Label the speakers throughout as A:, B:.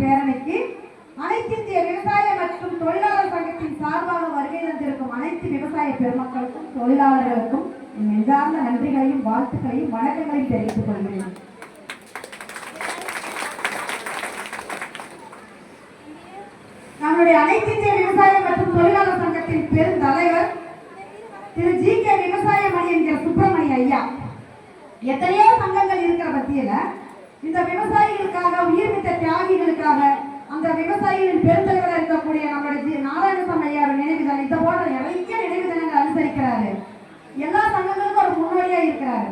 A: பேரணிக்கு அனைத்திந்திய விவசாய மற்றும் தொழிலாளர் சங்கத்தின் சார்பாக வருகை தந்திருக்கும் அனைத்து விவசாய பெருமக்களுக்கும் தொழிலாளர்களுக்கும் நெஞ்சார்ந்த நன்றிகளையும் வாழ்த்துக்களையும் வணக்கங்களையும் தெரிவித்துக் கொள்கிறேன். நம்முடைய அனைத்திந்திய விவசாய மற்றும் தொழிலாளர் சங்கத்தின் பெருந்தலைவர் திரு ஜி கே விவசாய மணி என்கிற சுப்பிரமணிய ஐயா. எத்தனையோ சங்கங்கள் இருக்கிற பத்தியில இந்த விவசாயிகளுக்காக உயிர்மித்த தியாகிகளுக்காக அந்த விவசாயிகளின் பெருந்தலைவராக இருக்கக்கூடிய நம்மளுடைய நாராயணசாமி ஐயா நினைவுகள் இந்த போன்ற நிறைய நினைவு தினங்கள் அனுசரிக்கிறாரு எல்லா சங்கங்களுக்கும் ஒரு முன்னோடியா இருக்கிறாரு.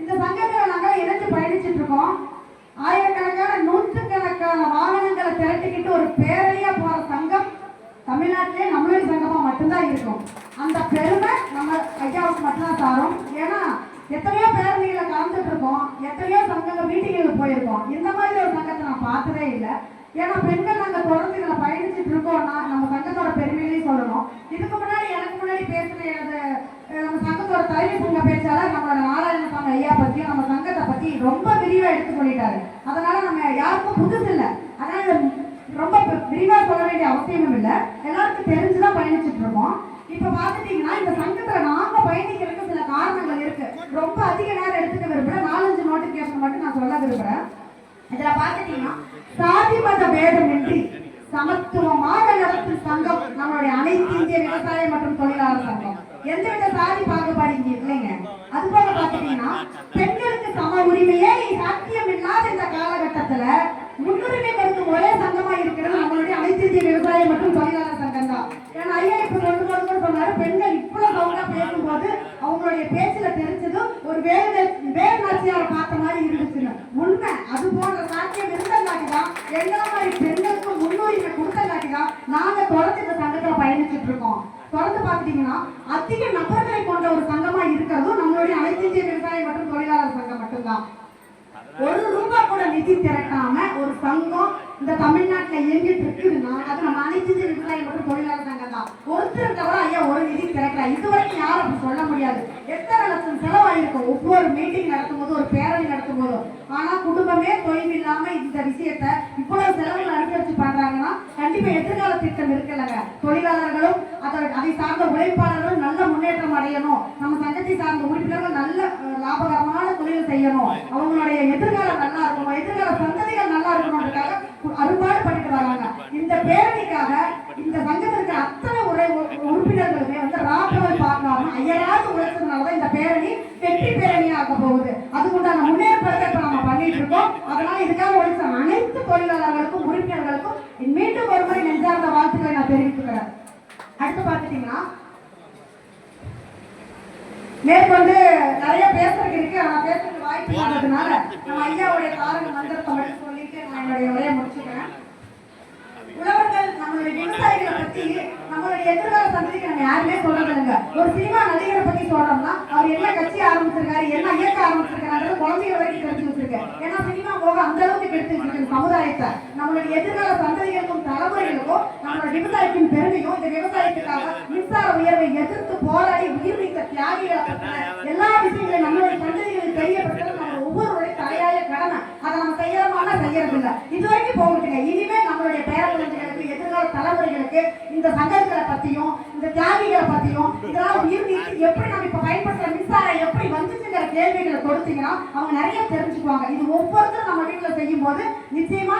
A: இந்த சங்கங்களை நாங்கள் இணைஞ்சு பயணிச்சுட்டு இருக்கோம். ஆயிரக்கணக்கான நூற்றுக்கணக்கான வாகனங்களை திரட்டிக்கிட்டு ஒரு பேரணியா போற சங்கம் தமிழ்நாட்டிலே நம்மளுடைய சங்கமா மட்டும்தான் இருக்கும். அந்த பெருமை நம்ம ஐயாவுக்கு மட்டும்தான் தாரும் ஏன்னா எத்தனையோ பேர் நடந்துட்டு இருக்கோம் எத்தனையோ சங்கங்கள் மீட்டிங்களுக்கு போயிருக்கோம். இந்த மாதிரி ஒரு சங்கத்தை நான் பார்த்ததே இல்லை. ஏன்னா பெண்கள் நாங்கள் தொடர்ந்து இதில் பயணிச்சுட்டு இருக்கோம்னா நம்ம சங்கத்தோட பெருமையிலையும் சொல்லணும். இதுக்கு முன்னாடி எனக்கு முன்னாடி பேசுன எனது நம்ம சங்கத்தோட தலைமை சங்க பேச்சாளர் நம்மளோட நாராயணசாமி ஐயா பற்றியும் நம்ம சங்கத்தை பற்றி ரொம்ப விரிவாக எடுத்து சொல்லிட்டாரு அதனால நம்ம யாருக்கும் புதுசு இல்லை. அதனால ரொம்ப விரிவாக சொல்ல வேண்டிய அவசியமும் இல்லை. எல்லாருக்கும் தெரிஞ்சுதான் பயணிச்சுட்டு இருக்கோம் இப்போ பார்த்துட்டீங்கன்னா இந்த சங்கத்தில் நாங்கள் பயணிக்கிறதுக்கு சில காரணங்கள் இருக்கு ரொம்ப அதிக நேரம் எடுத்துக்க விரும்புறேன் நாலஞ்சு நோட்டிபிகேஷன் மட்டும் நான் சொல்ல விரும்புறேன் இதுல பாத்துட்டீங்கன்னா சாதி மத பேதமின்றி சமத்துவமாக நடத்தும் சங்கம் நம்மளுடைய அனைத்து இந்திய விவசாய மற்றும் தொழிலாளர் சங்கம். எந்தவித சாதி பாகுபாடு இங்க இல்லைங்க. அது போல பாத்துட்டீங்கன்னா பெண்களுக்கு சம உரிமையே சாத்தியம் இல்லாத இந்த காலகட்டத்துல முன்னுரிமை கொடுக்கும் ஒரே சங்கமா இருக்கிறது நம்மளுடைய அனைத்து இந்திய விவசாய மற்றும் தொழிலாளர் சங்கம் தான். ஏன்னா ஐயா இப்ப ரெண்டு மூணு கூட சொன்னாரு பெண்கள் இவ்வளவு சவுண்டா பேசும்போது அவங்களுடைய பேச்சுல தெரிஞ்சதும் ஒரு வேறு வேறு நாச்சியாரை பார்த்த மாதிரி இருந்துச்சுங்க. உண்மை அது போன்ற சாத்தியம் இருந்தங்காட்டி தான் எங்களை மாதிரி பெண்களுக்கு முன்னுரிமை கொடுத்தங்காட்டி தான் நாங்க தொடர்ந்து இந்த சங்கத்துல பயணிச்சுட்டு இருக்கோம். தொடர்ந்து பார்த்துட்டீங்கன்னா அதிக நபர்களை கொண்ட ஒரு சங்கமா இருக்கிறதும் நம்மளுடைய அனைத்து இந்திய விவசாய மற்றும் தொழிலாளர் சங்கம் மட்டும்தான். ஒரு ரூபாய் கூட நிதி திரட்டாம ஒரு சங்கம் இந்த தமிழ்நாட்டுல இயங்கிட்டு இருக்குதுன்னா அது நம்ம அனைத்து இந்திய விவசாய மற்றும் தொழிலாளர் சங்கம் தான். ஒருத்தர் தவிர ஐயா ஒரு நிதி திரட்டல. இதுவரைக்கும் எத்தனை லட்சம் செலவாயிருக்கும்? ஒவ்வொரு மீட்டிங் நடத்தும் போது ஒரு பேரணி நடத்தும் போதும் ஆனா குடும்பமே தொய்வு இல்லாம இந்த விஷயத்த இவ்வளவு செலவுகள் அனுசரிச்சு பண்றாங்கன்னா கண்டிப்பா எதிர்கால திட்டம் இருக்குல்லங்க தொழிலாளர்களும் அதை அதை சார்ந்த உழைப்பாளர்களும் நல்ல முன்னேற்றம் அடையணும். நம்ம சங்கத்தை சார்ந்த உறுப்பினர்கள் நல்ல லாபகரமான தொழில் செய்யணும். அவங்களுடைய எதிர்காலம் நல்லா இருக்கணும். எதிர்கால சந்ததிகள் நல்லா இருக்கணும்ன்றதுக்காக அறுபாடு பண்ணிட்டு வராங்க. இந்த பேரணிக்காக இந்த சங்கத்திற்கு அத்தனை உரை உறுப்பினர்களுமே வந்து ராப்பவல் பார்க்காம ஐயராது உழைச்சதுனாலதான் இந்த பேரணி வெற்றி பேரணியா ஆக போகுது. அதுக்குண்டான முன்னேற்றத்தை இப்ப நம்ம பண்ணிட்டு இருக்கோம். அதனால இதுக்காக உழைச்ச அனைத்து தொழிலாளர்களுக்கும் உறுப்பினர்களுக்கும் மீண்டும் ஒரு முறை நெஞ்சார்ந்த வாழ்த்துக்களை நான் தெரிவித்துக்கிறேன் அடுத்து பார்த்துட்டீங்கன்னா மேற்கொண்டு நிறைய பேசுறதுக்கு இருக்கு. ஆனா பேசுறதுக்கு வாய்ப்பு இல்லாததுனால நம்ம ஐயாவுடைய காரண மந்திரத்தை மட்டும் சொல்லிட்டு நான் என்னுடைய உரையை முடிச்சுக்கிறேன் உழவர்கள் நம்மளுடைய விவசாயிகளை பத்தி நம்மளுடைய எதிர்கால சந்ததிக்கு நம்ம யாருமே சொல்றதில்லைங்க ஒரு சினிமா நடிகரை பத்தி சொல்றோம்னா அவர் என்ன கட்சி ஆரம்பிச்சிருக்காரு என்ன இயக்க ஆரம்பிச்சிருக்காரு குழந்தைய வரைக்கும் தெரிஞ்சு வச்சிருக்கேன். ஏன்னா சினிமா போக அந்த அளவுக்கு கெடுத்து வச்சிருக்கு சமுதாயத்தை. நம்மளுடைய எதிர்கால சந்ததிகளுக்கும் தலைமுறைகளுக்கும் நம்மளோட விவசாயத்தின் பெருமையும் இந்த விவசாயத்துக்காக மின்சார உயர்வை எதிர்த்து போராடி உயிர் நீத்த தியாகிகளை பற்றின எல்லா விஷயங்களையும் நம்மளுடைய சந்ததிகளுக்கு தெரியப்படுத்துறது நம்ம ஒவ்வொருடைய தலையாய கடமை. அதை நம்ம செய்யறோமானா செய்யறது இல்ல இது வரைக்கும் போக முடியல இனிமே நம்மளுடைய பேர குழந்தைகளுக்கு எதிர்கால தலைமுறைகளுக்கு இந்த சங்கங்களை பத்தியும் இந்த தியாகிகளை பத்தியும் இதெல்லாம் இருந்து எப்படி நம்ம இப்ப பயன்படுத்துற மின்சாரம் எப்படி வந்துச்சுங்கிற கேள்விகளை கொடுத்தீங்கன்னா அவங்க நிறைய தெரிஞ்சுக்குவாங்க. இது ஒவ்வொருத்தரும் நம்ம வீட்டுல செய்யும் போது நிச்சயமா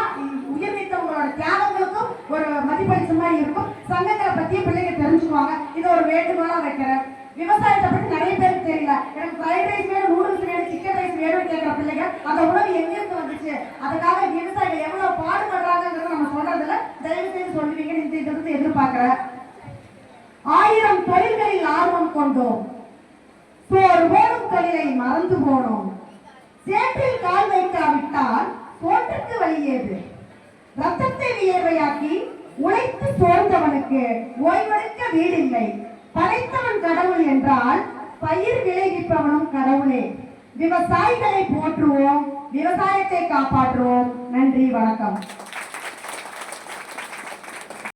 A: உயிர் நீத்தவங்களோட தியாகங்களுக்கும் ஒரு மதிப்பளிச்ச மாதிரி இருக்கும். சங்கங்களை பத்தியும் பிள்ளைங்க தெரிஞ்சுக்குவாங்க. இது ஒரு வேண்டுகோளா வைக்கிறேன். விவசாயத்தை பத்தி நிறைய பேருக்கு தெரியல. எனக்கு ஃப்ரைட் ரைஸ் வேணும் நூடுல்ஸ் வேணும் சிக்கன் ரைஸ் வேணும்னு கேட்குற பிள்ளைங்க அந்த உணவு எங்கிருந்து வந்துச்சு? அதுக்காக விவசாயிகள் எவ்வளவு பாடுபடுறாங்கிறத நம்ம சொல்றதுல தயவு செய்து சொல்லுவீங்கன்னு இந்த இதை எதிர்பார்க்குறேன். ஆயிரம் தொழில்களில் ஆர்வம் கொண்டோம். சோறு போடும் தொழிலை மறந்து போனோம். சேற்றில் கால் வைக்காவிட்டால் சோற்றுக்கு வழியேது. ரத்தத்தை வியர்வையாக்கி உழைத்து சோர்ந்தவனுக்கு ஓய்வெடுக்க வீடில்லை. படைத்தவன் கடவுள் என்றால் பயிர் விளைவிப்பவனும் கடவுளே. விவசாயிகளை போற்றுவோம் விவசாயத்தை காப்பாற்றுவோம். நன்றி வணக்கம்.